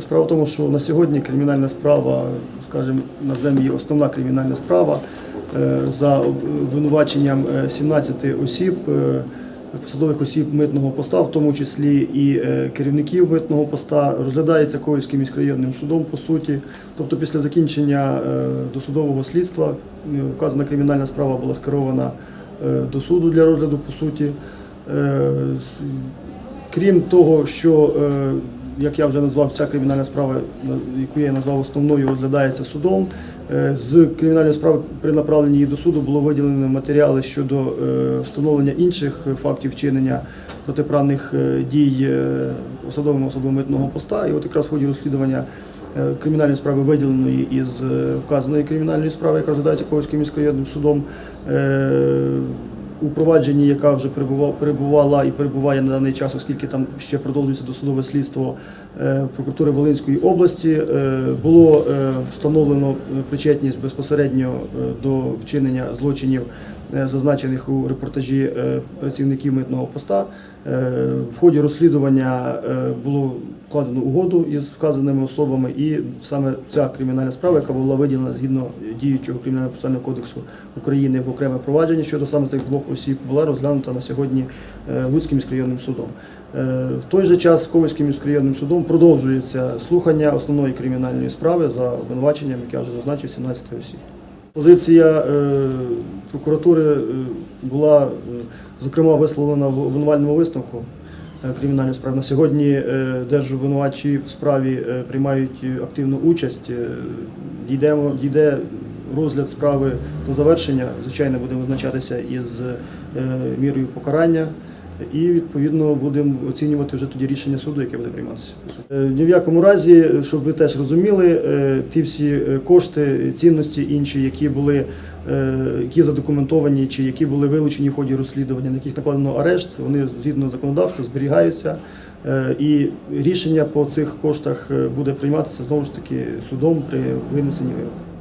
Справа в тому, що на сьогодні кримінальна справа, скажімо, назвемо її основна кримінальна справа е, за обвинуваченням е, 17 осіб, е, посадових осіб митного поста, в тому числі і е, керівників митного поста, розглядається Ковальським міськрайонним судом по суті. Тобто після закінчення е, досудового слідства е, вказана кримінальна справа була скерована е, до суду для розгляду по суті. Е, Крім того, що, е, як я вже назвав, ця кримінальна справа, яку я назвав основною, розглядається судом. е, З кримінальної справи при направленні її до суду було виділено матеріали щодо е, встановлення інших фактів вчинення протиправних е, дій посадовими особами митного поста. І от якраз в ході розслідування кримінальної справи, виділеної із вказаної кримінальної справи, яка розглядається Ковальським міськрайонним судом, у провадженні, яка вже перебувала і перебуває на даний час, оскільки там ще продовжується досудове слідство е, прокуратури Волинської області, е, було е, встановлено причетність безпосередньо до вчинення злочинів, зазначених у репортажі е, працівників митного поста. Е, В ході розслідування е, було вкладено угоду із вказаними особами, і саме ця кримінальна справа, яка була виділена згідно діючого кримінального процесуального кодексу України в окреме провадження щодо саме цих двох осіб, була розглянута на сьогодні е, Луцьким міськрайонним судом. Е, В той же час Ковальським міськрайонним судом продовжується слухання основної кримінальної справи за обвинуваченням, як я вже зазначив, 17 осіб. Позиція е, прокуратури е, була, е, зокрема, висловлена в обвинувальному висновку е, кримінальної справи. На сьогодні держобвинувачі в справі приймають активну участь. Дійдемо, дійде розгляд справи до завершення. Звичайно, будемо визначатися із мірою покарання. І відповідно будемо оцінювати вже тоді рішення суду, яке буде прийматися. Е, Ні в якому разі, щоб ви теж розуміли, е, ті всі е, кошти, цінності інші, які були які задокументовані чи які були вилучені в ході розслідування, на яких накладено арешт, вони згідно законодавства зберігаються. І рішення по цих коштах буде прийматися знову ж таки судом при винесенні вироку.